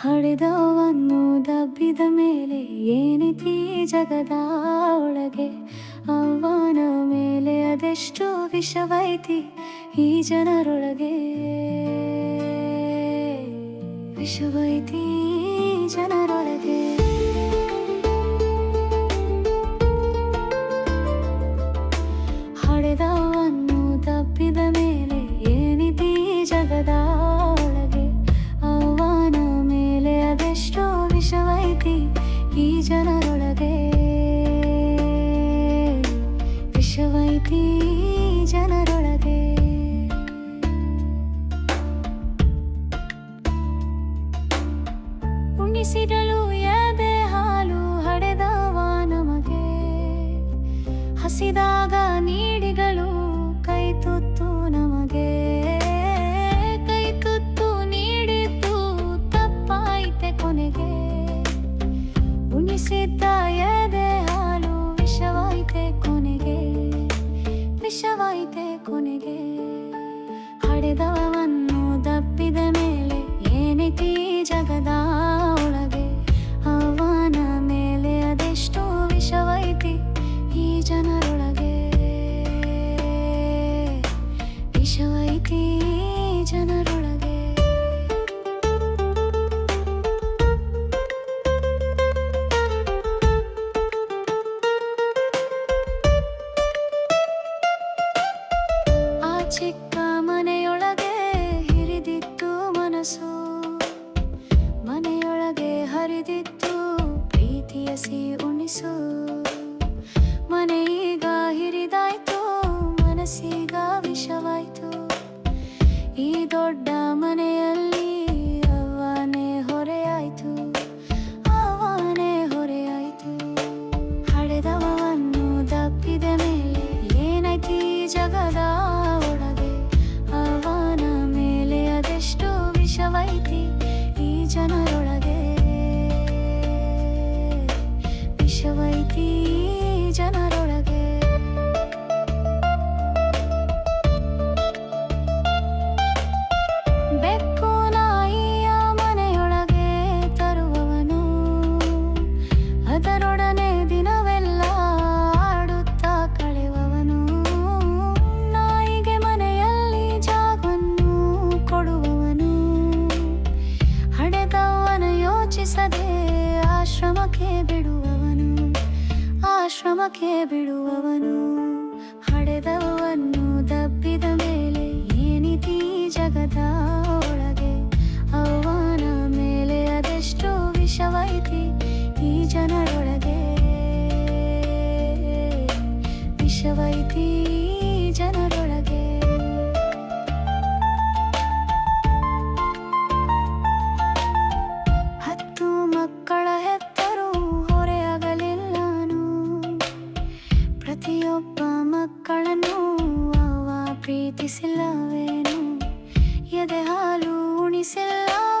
ಹಡೆದವನ್ನು ದಬ್ಬಿದ ಮೇಲೆ ಏನಿತಿ ಜಗದ ಒಳಗೆ ಅವನ ಮೇಲೆ ಅದೆಷ್ಟೋ ವಿಷವೈತಿ ಈ ಜನರೊಳಗೆ? ವಿಷವೈತಿ ಜನರೊಳಗೆ? ಹಡೆದವನ್ನು ಈ ಜನರೊಳಗೆ. ಈ ಜನರೊಳಗೆ. ಉಣಿಸಿಡಲು ಎದೆ ಹಾಲು ಹಡೆದವ ನಮಗೆ. ಹಸಿದಾಗ ಚಿಕ್ಕ ಮನೆಯೊಳಗೆ ಹಿರಿದಿತ್ತು ಮನಸ್ಸು. ಮನೆಯೊಳಗೆ ಹರಿದಿತ್ತು ಪ್ರೀತಿಯ ಸಿ ಉಣಿಸು ಮನೆ ಆಶ್ರಮಕ್ಕೆ ಬಿಡುವವನು ಆಶ್ರಮಕ್ಕೆ ಬಿಡುವವನು ಹಡೆದವನ್ನು ದಬ್ಬಿದ ಮೇಲೆ ಪ್ರತಿಯೊಬ್ಬ ಮಕ್ಕಳನ್ನು ಅವ ಪ್ರೀತಿಸಿಲ್ಲವೇನು? ಎದೆ ಹಾಲು ಉಣಿಸಿಲ್ಲ.